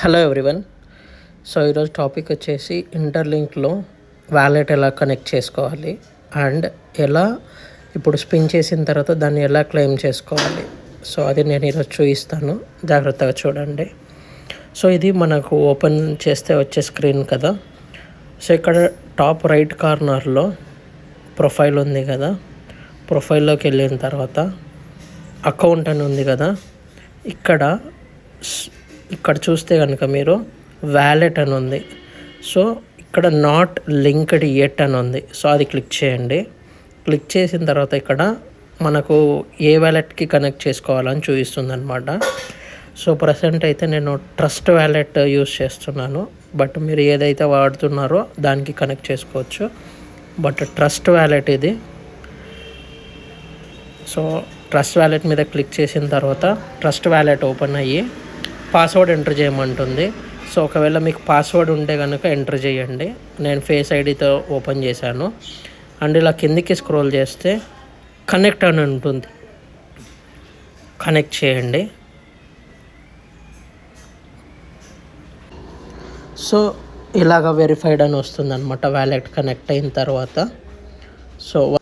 Hello everyone so ఈరోజు topic వచ్చేసి ఇంటర్లింక్లో వ్యాలెట్ ఎలా కనెక్ట్ చేసుకోవాలి అండ్ ఎలా ఇప్పుడు స్పిన్ చేసిన తర్వాత దాన్ని ఎలా క్లెయిమ్ చేసుకోవాలి. సో అది నేను ఈరోజు చూపిస్తాను. జాగ్రత్తగా చూడండి. సో ఇది మనకు ఓపెన్ చేస్తే వచ్చే స్క్రీన్ కదా. సో ఇక్కడ టాప్ రైట్ కార్నర్లో ప్రొఫైల్ ఉంది కదా. ప్రొఫైల్లోకి వెళ్ళిన తర్వాత అకౌంట్ అని ఉంది కదా. ఇక్కడ స్- ఇక్కడ చూస్తే కనుక మీరు వ్యాలెట్ అని ఉంది. సో ఇక్కడ నాట్ లింక్డ్ ఎట్ అని ఉంది. సో అది క్లిక్ చేయండి. క్లిక్ చేసిన తర్వాత ఇక్కడ మనకు ఏ వ్యాలెట్కి కనెక్ట్ చేసుకోవాలని చూపిస్తుంది అనమాట సో ప్రజెంట్ అయితే నేను ట్రస్ట్ వ్యాలెట్ యూస్ చేస్తున్నాను. బట్ మీరు ఏదైతే వాడుతున్నారో దానికి కనెక్ట్ చేసుకోవచ్చు. బట్ ట్రస్ట్ వ్యాలెట్ ఇది. సో ట్రస్ట్ వ్యాలెట్ మీద క్లిక్ చేసిన తర్వాత ట్రస్ట్ వ్యాలెట్ ఓపెన్ అయ్యి పాస్వర్డ్ ఎంటర్ చేయమంటుంది. సో ఒకవేళ మీకు పాస్వర్డ్ ఉంటే కనుక ఎంటర్ చేయండి. నేను ఫేస్ ఐడితో ఓపెన్ చేశాను. అండ్ ఇలా కిందికి స్క్రోల్ చేస్తే కనెక్ట్ అని ఉంటుంది. కనెక్ట్ చేయండి. సో ఇలాగ వెరిఫైడ్ అని వస్తుంది అనమాట వ్యాలెట్ కనెక్ట్ అయిన తర్వాత. సో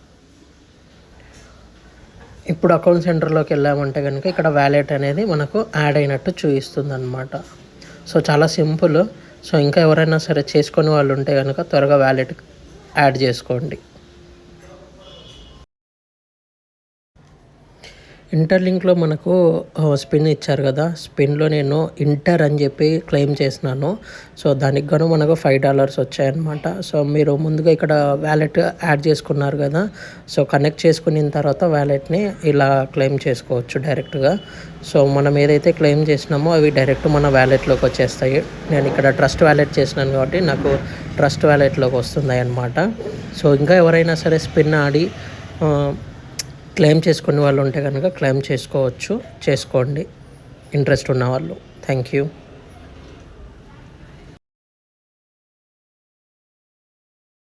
ఇప్పుడు అకౌంట్ సెంటర్లోకి వెళ్ళామంటే కనుక ఇక్కడ వ్యాలెట్ అనేది మనకు యాడ్ అయినట్టు చూపిస్తుంది అనమాట సో చాలా సింపుల్ సో ఇంకా ఎవరైనా సరే చేసుకునే వాళ్ళు ఉంటే కనుక త్వరగా వ్యాలెట్ యాడ్ చేసుకోండి. ఇంటర్లింక్లో మనకు స్పిన్ ఇచ్చారు కదా. స్పిన్లో నేను ఇంటర్ అని చెప్పి క్లెయిమ్ చేసినాను. సో దానికి గాను మనకు ఫైవ్ డాలర్స్ వచ్చాయన్నమాట. సో మీరు ముందుగా ఇక్కడ వ్యాలెట్ యాడ్ చేసుకున్నారు కదా. సో కనెక్ట్ చేసుకున్న తర్వాత వ్యాలెట్ని ఇలా క్లెయిమ్ చేసుకోవచ్చు డైరెక్ట్గా సో మనం ఏదైతే క్లెయిమ్ చేసినామో అవి డైరెక్ట్ మన వ్యాలెట్లోకి వచ్చేస్తాయి. నేను ఇక్కడ ట్రస్ట్ వ్యాలెట్ చేసినాను కాబట్టి నాకు ట్రస్ట్ వ్యాలెట్లోకి వస్తున్నాయి అన్నమాట సో ఇంకా ఎవరైనా సరే స్పిన్ ఆడి క్లెయిమ్ చేసుకునే వాళ్ళు ఉంటే కనుక క్లెయిమ్ చేసుకోవచ్చు. చేసుకోండి. ఇంట్రెస్ట్ ఉన్న వాళ్ళు. Thank you.